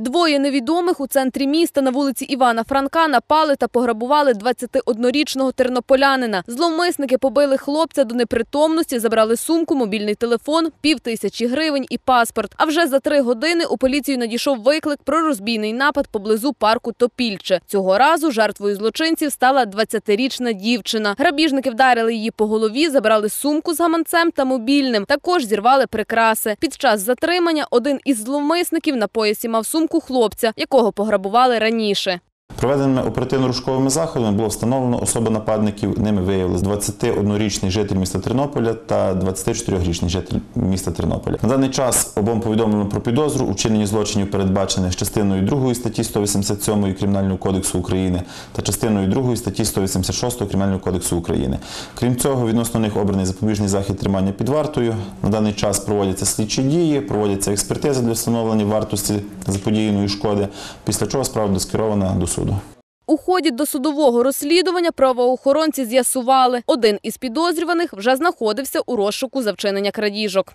Двоє невідомих у центрі міста на вулиці Івана Франка напали та пограбували 21-річного тернополянина. Зловмисники побили хлопця до непритомності, забрали сумку, мобільний телефон, пів тисячі гривень і паспорт. А вже за три години у поліцію надійшов виклик про розбійний напад поблизу парку Топільче. Цього разу жертвою злочинців стала 20-річна дівчина. Грабіжники вдарили її по голові, забрали сумку з гаманцем та мобільним. Також зірвали прикраси. Під час затримання один із зловмисників на поясі мав сумку хлопця, якого пограбували раніше. Проведеними оперативно-рушковими заходами було встановлено особи нападників. Ними виявилися 21-річний житель міста Тернополя та 24-річний житель міста Тернополя. На даний час обом повідомлено про підозру у вчиненні злочинів, передбачених частиною 2 статті 187 Кримінального кодексу України та частиною 2 статті 186 Кримінального кодексу України. Крім цього, відносно них обраний запобіжний захід тримання під вартою. На даний час проводяться слідчі дії, проводяться експертизи для встановлення вартості заподіяної шкоди, після чого справа буде скерована до суду. У ході досудового розслідування правоохоронці з'ясували, один із підозрюваних вже знаходився у розшуку за вчинення крадіжок.